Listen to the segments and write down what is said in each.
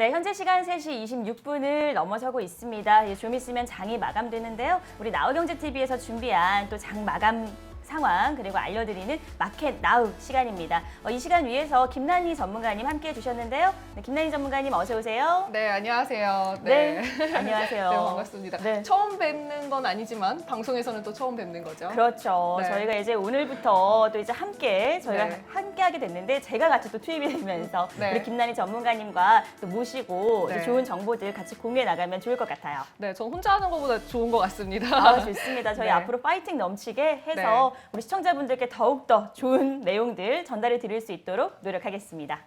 네, 현재 시간 3시 26분을 넘어서고 있습니다. 예, 좀 있으면 장이 마감되는데요. 우리 나우경제TV에서 준비한 또 장 마감 상황 그리고 알려드리는 마켓 나우 시간입니다. 어, 이 시간 위해서 김난희 전문가님 함께해 주셨는데요. 네, 김난희 전문가님 어서 오세요. 네, 안녕하세요. 네, 안녕하세요. 네, 반갑습니다. 네. 처음 뵙는 건 아니지만 방송에서는 또 처음 뵙는 거죠. 그렇죠. 네. 저희가 이제 오늘부터 또 이제 함께 저희가 네. 함께 하게 됐는데 제가 같이 또 투입이 되면서 네. 우리 김난희 전문가님과 또 모시고 네. 좋은 정보들 같이 공유해 나가면 좋을 것 같아요. 네, 전 혼자 하는 것보다 좋은 것 같습니다. 아, 좋습니다. 저희 네. 앞으로 파이팅 넘치게 해서 우리 시청자분들께 더욱더 좋은 내용들 전달해 드릴 수 있도록 노력하겠습니다.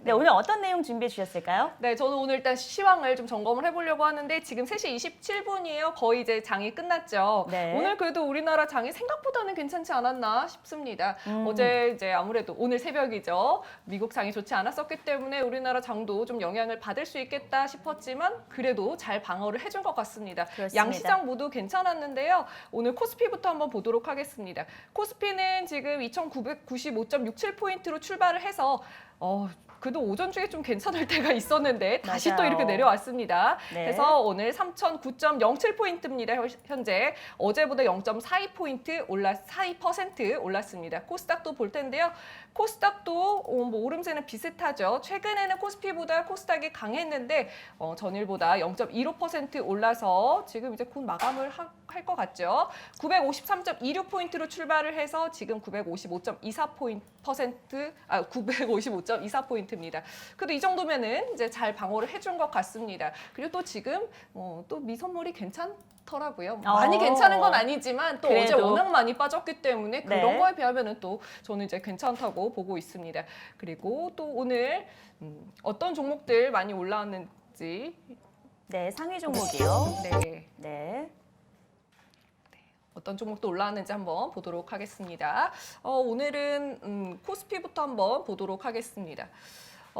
네, 오늘 어떤 내용 준비해 주셨을까요? 네, 저는 오늘 일단 시황을 좀 점검을 해보려고 하는데 지금 3시 27분이에요. 거의 이제 장이 끝났죠. 네. 오늘 그래도 우리나라 장이 생각보다는 괜찮지 않았나 싶습니다. 음. 어제 이제 아무래도 오늘 새벽이죠. 미국 장이 좋지 않았었기 때문에 우리나라 장도 좀 영향을 받을 수 있겠다 싶었지만 그래도 잘 방어를 해준 것 같습니다. 그렇습니다. 양시장 모두 괜찮았는데요. 오늘 코스피부터 한번 보도록 하겠습니다. 코스피는 지금 2,995.67포인트로 출발을 해서 어, 그래도 오전 중에 좀 괜찮을 때가 있었는데 다시 또 맞아요. 이렇게 내려왔습니다. 네. 그래서 오늘 3,009.07포인트입니다. 현재 어제보다 0.42포인트 올라 42% 올랐습니다. 코스닥도 볼 텐데요. 코스닥도 어, 뭐 오름세는 비슷하죠. 최근에는 코스피보다 코스닥이 강했는데 어, 전일보다 0.15% 올라서 지금 이제 곧 마감을 할 것 같죠. 953.26포인트로 출발을 해서 지금 955.24포인트 아 955.24포인트입니다. 그래도 이 정도면은 이제 잘 방어를 해준 것 같습니다. 그리고 또 지금 어, 또 미선물이 괜찮 더라고요. 많이 어. 괜찮은 건 아니지만 또 어제 그래도. 워낙 많이 빠졌기 때문에 그런 네. 거에 비하면은 또 저는 이제 괜찮다고 보고 있습니다. 그리고 또 오늘 음, 어떤 종목들 많이 올라왔는지 네, 상위 종목이요. 네. 네. 어떤 종목도 올라왔는지 한번 보도록 하겠습니다. 어, 오늘은 음, 코스피부터 한번 보도록 하겠습니다.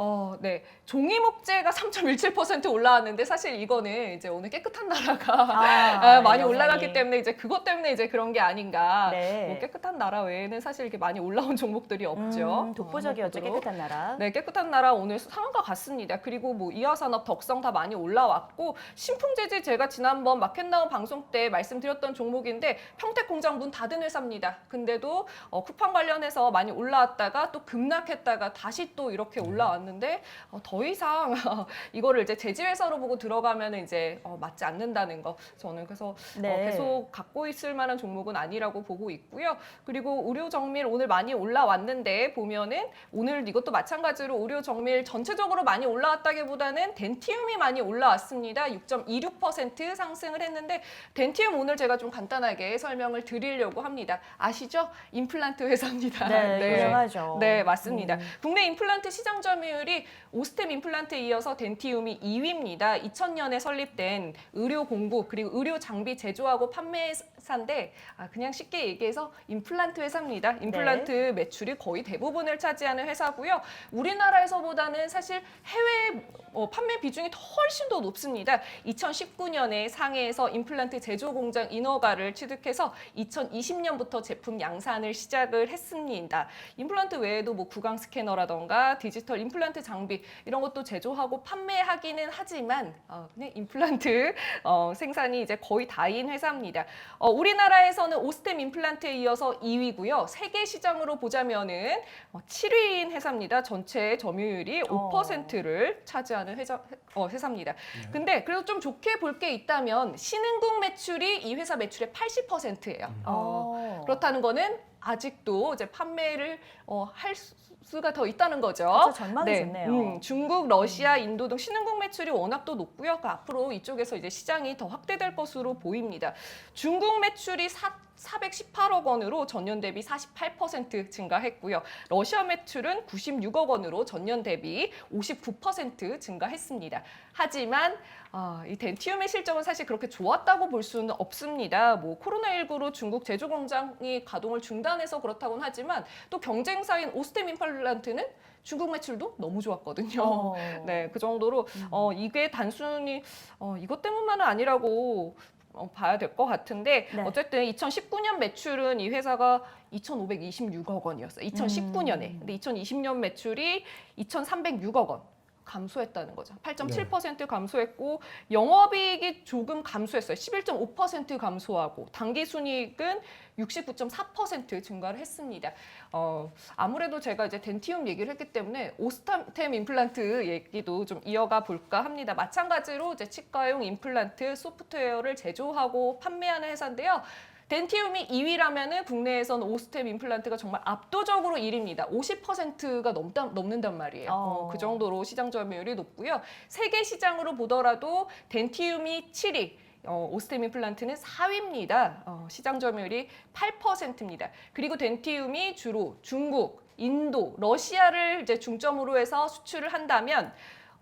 어, 네. 종이 목재가 3.17% 올라왔는데 사실 이거는 이제 오늘 깨끗한 나라가 아, 아, 많이 영상이. 올라갔기 때문에 이제 그것 때문에 이제 그런 게 아닌가. 네. 뭐 깨끗한 나라 외에는 사실 이렇게 많이 올라온 종목들이 없죠. 음, 독보적이었죠. 보도록 깨끗한 나라. 네, 깨끗한 나라 오늘 상한가 같습니다. 그리고 뭐 이하산업, 덕성 다 많이 올라왔고 신풍재질 제가 지난번 마켓나우 방송 때 말씀드렸던 종목인데 평택 공장 문 닫은 회사입니다. 근데도 어, 쿠팡 관련해서 많이 올라왔다가 또 급락했다가 다시 또 이렇게 올라왔는 데 어, 더 이상 이거를 이제 제지회사로 보고 들어가면 이제 어, 맞지 않는다는 거 저는 그래서 네. 어, 계속 갖고 있을 만한 종목은 아니라고 보고 있고요. 그리고 의료 정밀 오늘 많이 올라왔는데 보면은 오늘 이것도 마찬가지로 의료 정밀 전체적으로 많이 올라왔다기보다는 덴티움이 많이 올라왔습니다. 6.26% 상승을 했는데 덴티움 오늘 제가 좀 간단하게 설명을 드리려고 합니다. 아시죠? 임플란트 회사입니다. 네, 유명하죠. 네, 맞습니다. 음. 국내 임플란트 시장 점유 율이 오스템 임플란트에 이어서 덴티움이 2위입니다. 2000년에 설립된 의료 공구 그리고 의료 장비 제조하고 판매사인데 아, 그냥 쉽게 얘기해서 임플란트 회사입니다. 임플란트 네. 매출이 거의 대부분을 차지하는 회사고요. 우리나라에서보다는 사실 해외 어, 판매 비중이 더 훨씬 더 높습니다. 2019년에 상해에서 임플란트 제조 공장 인허가를 취득해서 2020년부터 제품 양산을 시작을 했습니다. 임플란트 외에도 뭐 구강 스캐너라던가 디지털 임플란트 장비 이런 것도 제조하고 판매하기는 하지만 어, 그냥 임플란트 어, 생산이 이제 거의 다인 회사입니다. 어, 우리나라에서는 오스템 임플란트에 이어서 2위고요. 세계 시장으로 보자면은 어, 7위인 회사입니다. 전체 점유율이 어. 5%를 차지하는 회사, 어, 회사입니다. 근데 그래도 좀 좋게 볼 게 있다면 신흥국 매출이 이 회사 매출의 80%예요. 어. 그렇다는 거는 아직도 이제 판매를 어, 할 수- 수가 더 있다는 거죠. 그렇죠, 전망이 네, 좋네요. 음, 중국, 러시아, 인도 등 신흥국 매출이 워낙 또 높고요. 그 앞으로 이쪽에서 이제 시장이 더 확대될 것으로 보입니다. 중국 매출이 사, 418억 원으로 전년 대비 48% 증가했고요. 러시아 매출은 96억 원으로 전년 대비 59% 증가했습니다. 하지만 아, 이 덴티움의 실적은 사실 그렇게 좋았다고 볼 수는 없습니다. 뭐 코로나19로 중국 제조 공장이 가동을 중단해서 그렇다고는 하지만 또 경쟁사인 오스템 임플란트는 중국 매출도 너무 좋았거든요. 어. 네, 그 정도로 어, 이게 단순히 어, 이것 때문만은 아니라고 어, 봐야 될 것 같은데 네. 어쨌든 2019년 매출은 이 회사가 2,526억 원이었어요. 2019년에. 음. 근데 2020년 매출이 2,306억 원. 감소했다는 거죠. 8.7% 감소했고 영업이익이 조금 감소했어요. 11.5% 감소하고 당기순이익은 69.4% 증가를 했습니다. 어, 아무래도 제가 이제 덴티움 얘기를 했기 때문에 오스템 임플란트 얘기도 좀 이어가 볼까 합니다. 마찬가지로 이제 치과용 임플란트 소프트웨어를 제조하고 판매하는 회사인데요. 덴티움이 2위라면은 국내에서는 오스템 임플란트가 정말 압도적으로 1위입니다. 50%가 넘다, 넘는단 말이에요. 어. 어, 그 정도로 시장 점유율이 높고요. 세계 시장으로 보더라도 덴티움이 7위, 어, 오스템 임플란트는 4위입니다. 어, 시장 점유율이 8%입니다. 그리고 덴티움이 주로 중국, 인도, 러시아를 이제 중점으로 해서 수출을 한다면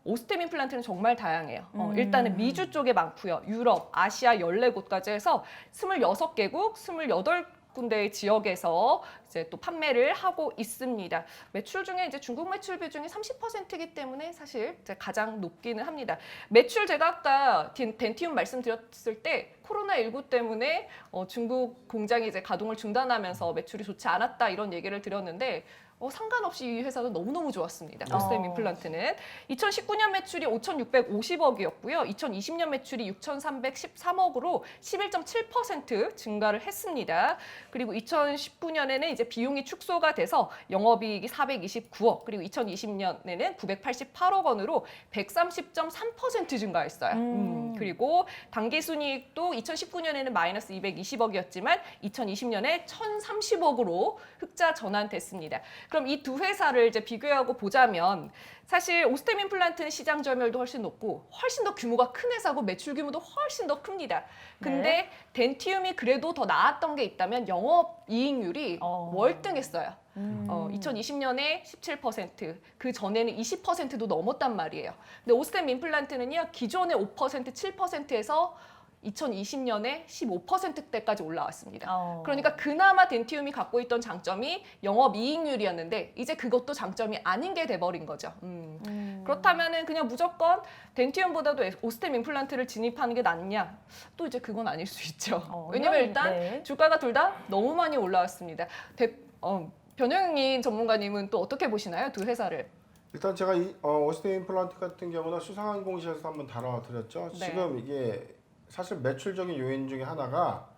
오스템 임플란트는 정말 다양해요. 어, 음. 일단은 미주 쪽에 많고요. 유럽, 아시아 14곳까지 해서 26개국, 28 군데의 지역에서 이제 또 판매를 하고 있습니다. 매출 중에 이제 중국 매출 비중이 30%이기 때문에 사실 가장 높기는 합니다. 매출 제가 아까 덴- 덴티움 말씀드렸을 때 코로나19 때문에 어, 중국 공장이 이제 가동을 중단하면서 매출이 좋지 않았다 이런 얘기를 드렸는데 어, 상관없이 이 회사는 너무너무 좋았습니다. 오스템 어. 임플란트는 2019년 매출이 5,650억이었고요. 2020년 매출이 6,313억으로 11.7% 증가를 했습니다. 그리고 2019년에는 이제 비용이 축소가 돼서 영업이익이 429억, 그리고 2020년에는 988억 원으로 130.3% 증가했어요. 음. 음, 그리고 당기순이익도 2019년에는 마이너스 220억이었지만 2020년에 1,030억으로 흑자 전환됐습니다. 그럼 이 두 회사를 이제 비교하고 보자면 사실 오스템 임플란트는 시장 점유율도 훨씬 높고 훨씬 더 규모가 큰 회사고 매출 규모도 훨씬 더 큽니다. 근데 덴티움이 그래도 더 나았던 게 있다면 영업 이익률이 어. 월등했어요. 음. 어, 2020년에 17%, 그 전에는 20%도 넘었단 말이에요. 근데 오스템 임플란트는요, 기존의 5%, 7%에서 2020년에 15%대까지 올라왔습니다. 어. 그러니까 그나마 덴티움이 갖고 있던 장점이 영업 이익률이었는데 이제 그것도 장점이 아닌 게 돼버린 거죠. 음. 음. 그렇다면은 그냥 무조건 덴티움보다도 오스템 임플란트를 진입하는 게 낫냐? 또 이제 그건 아닐 수 있죠. 어, 왜냐면 일단 네. 주가가 둘 다 너무 많이 올라왔습니다. 대, 어, 변영민 전문가님은 또 어떻게 보시나요? 두 회사를? 일단 제가 이 어, 오스템 임플란트 같은 경우는 수상항공시에서 한번 다뤄드렸죠. 네. 지금 이게 사실 매출적인 요인 중에 하나가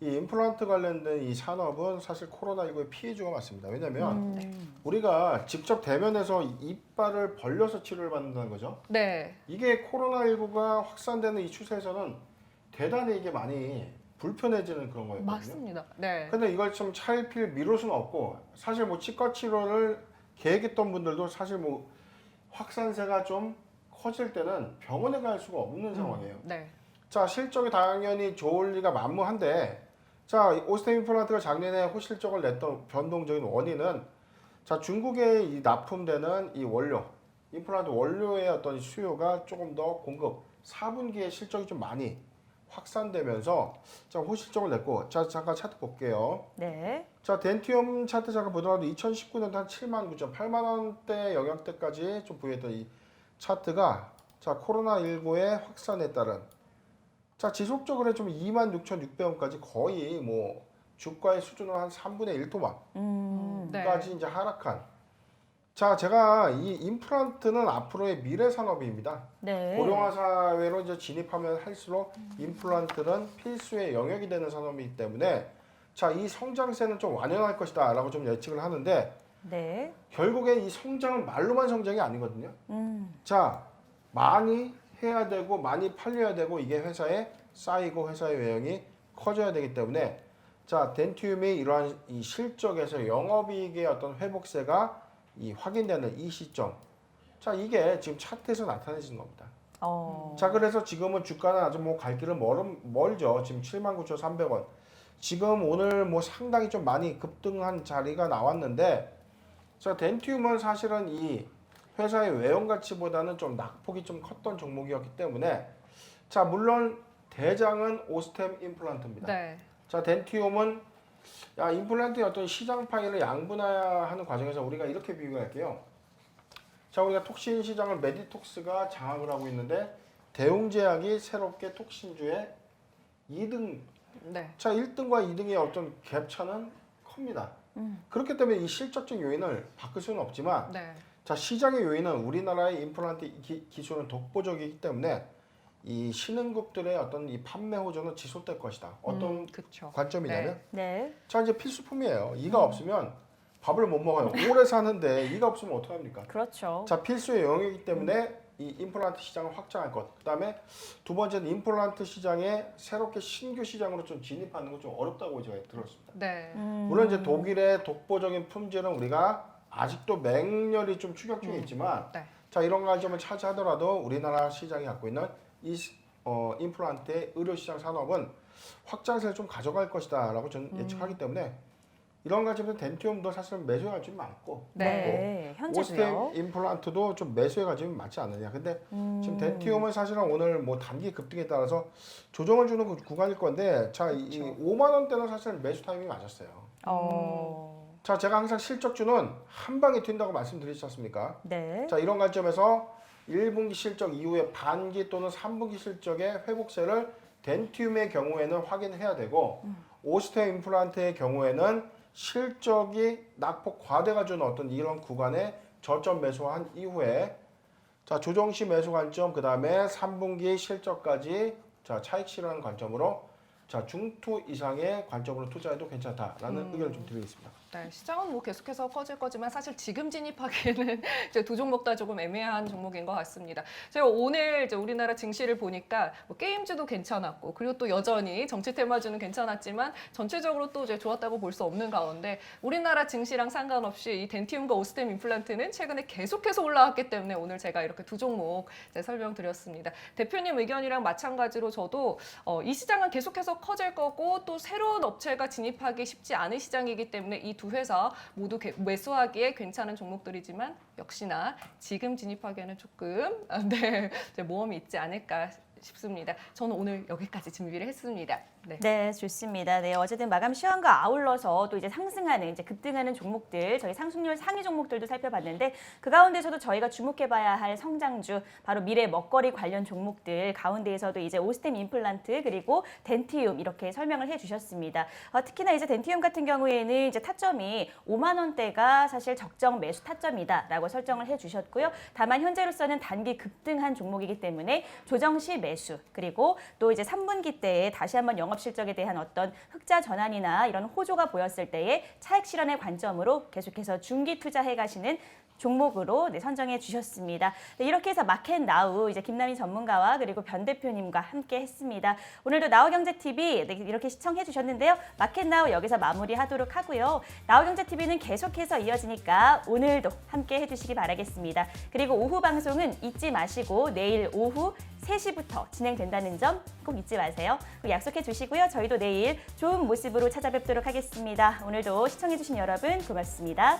이 임플란트 관련된 이 산업은 사실 코로나19의 피해주가 맞습니다. 왜냐하면 음. 우리가 직접 대면에서 이빨을 벌려서 치료를 받는다는 거죠. 네. 이게 코로나19가 확산되는 이 추세에서는 대단히 이게 많이 불편해지는 그런 거였거든요. 맞습니다. 네. 근데 이걸 좀 차일피일 미룰 수는 없고 사실 뭐 치과 치료를 계획했던 분들도 사실 뭐 확산세가 좀 커질 때는 병원에 갈 수가 없는 상황이에요. 네. 자 실적이 당연히 좋을 리가 만무한데 자 오스템 임플란트가 작년에 호실적을 냈던 변동적인 원인은 자 중국에 이 납품되는 이 원료 임플란트 원료의 어떤 수요가 조금 더 공급 4분기에 실적이 좀 많이 확산되면서 자 호실적을 냈고 자 잠깐 차트 볼게요. 네. 자 덴티움 차트 잠깐 보더라도 2019년도 한 7만 9천 8만 원대 영역대까지 좀 보였던 이 차트가 자 코로나 19의 확산에 따른 자 지속적으로 좀 2만 6,600원까지 거의 뭐 주가의 수준은 한 3분의 1 토막까지 음. 네. 이제 하락한 자 제가 이 임플란트는 앞으로의 미래 산업입니다. 네. 고령화 사회로 이제 진입하면 할수록 임플란트는 필수의 영역이 되는 산업이기 때문에 자 이 성장세는 좀 완연할 것이다라고 좀 예측을 하는데 네. 결국에 이 성장은 말로만 성장이 아니거든요. 음. 자 많이 해야 되고 많이 팔려야 되고 이게 회사에 쌓이고 회사의 외형이 커져야 되기 때문에 자 덴티움이 이러한 이 실적에서 영업이익의 어떤 회복세가 이 확인되는 이 시점 자 이게 지금 차트에서 나타내지는 겁니다. 어. 자 그래서 지금은 주가는 아주 뭐 갈 길은 멀, 멀죠. 지금 79,300원. 지금 오늘 뭐 상당히 좀 많이 급등한 자리가 나왔는데 자 덴티움은 사실은 이 회사의 외형 가치보다는 좀 낙폭이 좀 컸던 종목이었기 때문에 자 물론 대장은 오스템 임플란트입니다. 네. 자 덴티움은 야 임플란트의 어떤 시장 파이를 양분화하는 과정에서 우리가 이렇게 비교할게요. 자 우리가 톡신 시장을 메디톡스가 장악을 하고 있는데 대웅제약이 새롭게 톡신주의 2등 네. 자 1등과 2등의 어떤 갭차는 큽니다. 음. 그렇기 때문에 이 실적적 요인을 바꿀 수는 없지만 네. 자 시장의 요인은 우리나라의 임플란트 기, 기술은 독보적이기 때문에 이 신흥국들의 어떤 이 판매 호조는 지속될 것이다. 어떤 음. 관점이냐면 네. 자 이제 필수품이에요. 이가 없으면 밥을 못 먹어요. 오래 사는데 이가 없으면 어떡합니까? 그렇죠. 자 필수의 영역이기 때문에 이 임플란트 시장을 확장할 것. 그다음에 두 번째는 임플란트 시장에 새롭게 신규 시장으로 좀 진입하는 건 좀 어렵다고 제가 들었습니다. 네. 음. 물론 이제 독일의 독보적인 품질은 우리가 아직도 맹렬히 좀 추격 중에 있지만 네. 자 이런 관점을 차지하더라도 우리나라 시장이 갖고 있는 이 시- 어, 임플란트의 의료시장 산업은 확장세를 좀 가져갈 것이다 라고 저는 예측하기 때문에 이런 관점에서 덴티움도 사실 매수의 관점이 많고 네. 현재도요. 오스템 임플란트도 좀 매수의 관점이 많지 않느냐. 근데 지금 덴티움은 사실은 오늘 뭐 단기 급등에 따라서 조정을 주는 그 구간일 건데 자, 이 5만 원대는 사실 매수 타이밍이 맞았어요. 어. 자, 제가 항상 실적주는 한 방에 튄다고 말씀드리지 않습니까? 네. 자, 이런 관점에서 1분기 실적 이후에 반기 또는 3분기 실적의 회복세를 덴티움의 경우에는 확인해야 되고 오스템 임플란트의 경우에는 실적이 낙폭 과대가 주는 어떤 이런 구간에 저점 매수한 이후에 자 조정 시 매수 관점 그 다음에 3분기 실적까지 자 차익 실현 관점으로 자 중투 이상의 관점으로 투자해도 괜찮다라는 의견을 좀 드리겠습니다. 네, 시장은 뭐 계속해서 커질 거지만 사실 지금 진입하기에는 이제 두 종목 다 조금 애매한 종목인 것 같습니다. 제가 오늘 이제 우리나라 증시를 보니까 뭐 게임주도 괜찮았고 그리고 또 여전히 정치 테마주는 괜찮았지만 전체적으로 또 이제 좋았다고 볼 수 없는 가운데 우리나라 증시랑 상관없이 이 덴티움과 오스템 임플란트는 최근에 계속해서 올라왔기 때문에 오늘 제가 이렇게 두 종목 설명드렸습니다. 대표님 의견이랑 마찬가지로 저도 어, 이 시장은 계속해서 커질 거고 또 새로운 업체가 진입하기 쉽지 않은 시장이기 때문에 이두 회사 모두 개- 매수하기에 괜찮은 종목들이지만 역시나 지금 진입하기에는 조금 아, 네, 모험이 있지 않을까 싶습니다. 저는 오늘 여기까지 준비를 했습니다. 네. 네, 좋습니다. 네, 어쨌든 마감 시황과 아울러서 또 이제 상승하는, 이제 급등하는 종목들, 저희 상승률 상위 종목들도 살펴봤는데 그 가운데서도 저희가 주목해봐야 할 성장주, 바로 미래 먹거리 관련 종목들 가운데에서도 이제 오스템 임플란트 그리고 덴티움 이렇게 설명을 해주셨습니다. 어, 특히나 이제 덴티움 같은 경우에는 이제 타점이 5만 원대가 사실 적정 매수 타점이다라고 설정을 해주셨고요. 다만 현재로서는 단기 급등한 종목이기 때문에 조정 시 매수 그리고 또 이제 3분기 때에 다시 한번 영업 실적에 대한 어떤 흑자 전환이나 이런 호조가 보였을 때의 차익 실현의 관점으로 계속해서 중기 투자해 가시는 종목으로 네, 선정해 주셨습니다. 네, 이렇게 해서 마켓 나우 이제 김남희 전문가와 그리고 변 대표님과 함께 했습니다. 오늘도 나우경제 TV 네, 이렇게 시청해 주셨는데요. 마켓 나우 여기서 마무리하도록 하고요. 나우경제 TV는 계속해서 이어지니까 오늘도 함께 해주시기 바라겠습니다. 그리고 오후 방송은 잊지 마시고 내일 오후 3시부터 진행된다는 점 꼭 잊지 마세요. 꼭 약속해 주시고요. 저희도 내일 좋은 모습으로 찾아뵙도록 하겠습니다. 오늘도 시청해 주신 여러분 고맙습니다.